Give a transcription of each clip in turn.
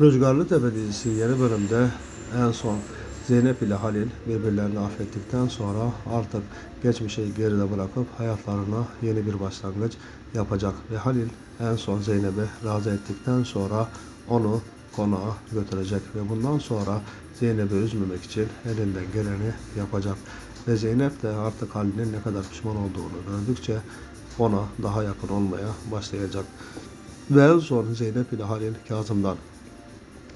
Rüzgarlı Tepe dizisi yeni bölümde en son Zeynep ile Halil birbirlerini affettikten sonra artık geçmişi geride bırakıp hayatlarına yeni bir başlangıç yapacak ve Halil en son Zeynep'i razı ettikten sonra onu konağa götürecek ve bundan sonra Zeynep'i üzmemek için elinden geleni yapacak. Ve Zeynep de artık Halil'in ne kadar pişman olduğunu gördükçe ona daha yakın olmaya başlayacak. Ve en son Zeynep ile Halil Kazım'dan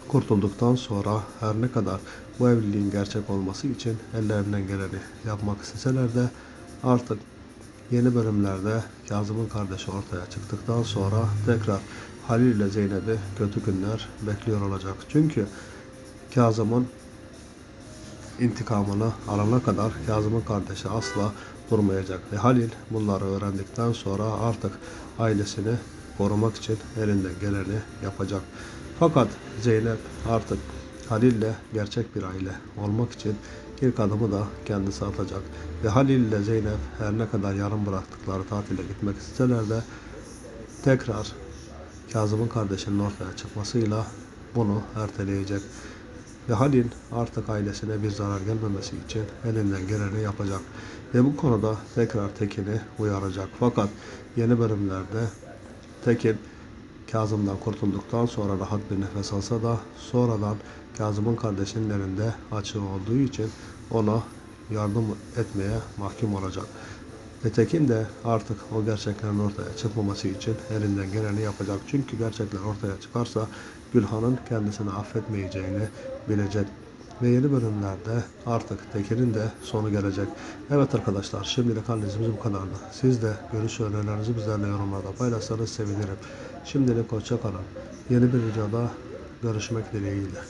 kurtulduktan sonra her ne kadar bu evliliğin gerçek olması için ellerinden geleni yapmak isteseler de artık yeni bölümlerde Kazım'ın kardeşi ortaya çıktıktan sonra tekrar Halil ile Zeynep'i kötü günler bekliyor olacak. Çünkü Kazım'ın intikamını alana kadar Kazım'ın kardeşi asla durmayacak. Ve Halil bunları öğrendikten sonra artık ailesini korumak için elinden geleni yapacak. Fakat Zeynep artık Halil'le gerçek bir aile olmak için ilk adımı da kendisi atacak. Ve Halil ile Zeynep her ne kadar yarım bıraktıkları tatile gitmek isteseler de tekrar Kazım'ın kardeşinin ortaya çıkmasıyla bunu erteleyecek. Ve Halil artık ailesine bir zarar gelmemesi için elinden geleni yapacak. Ve bu konuda tekrar Tekin'i uyaracak. Fakat yeni bölümlerde Tekin Kazım'dan kurtulduktan sonra rahat bir nefes alsa da sonradan Kazım'ın kardeşinin elinde açığı olduğu için ona yardım etmeye mahkum olacak. Ve Tekin de artık o gerçeklerin ortaya çıkmaması için elinden geleni yapacak. Çünkü gerçekler ortaya çıkarsa Gülhan'ın kendisini affetmeyeceğini bilecek. Ve yeni bölümlerde artık Tekin'in de sonu gelecek. Evet arkadaşlar şimdilik analizimiz bu kadardı. Siz de görüş önerilerinizi bizlerle yorumlarda paylaşsanız sevinirim. Şimdilik hoşça kalın. Yeni bir videoda görüşmek dileğiyle.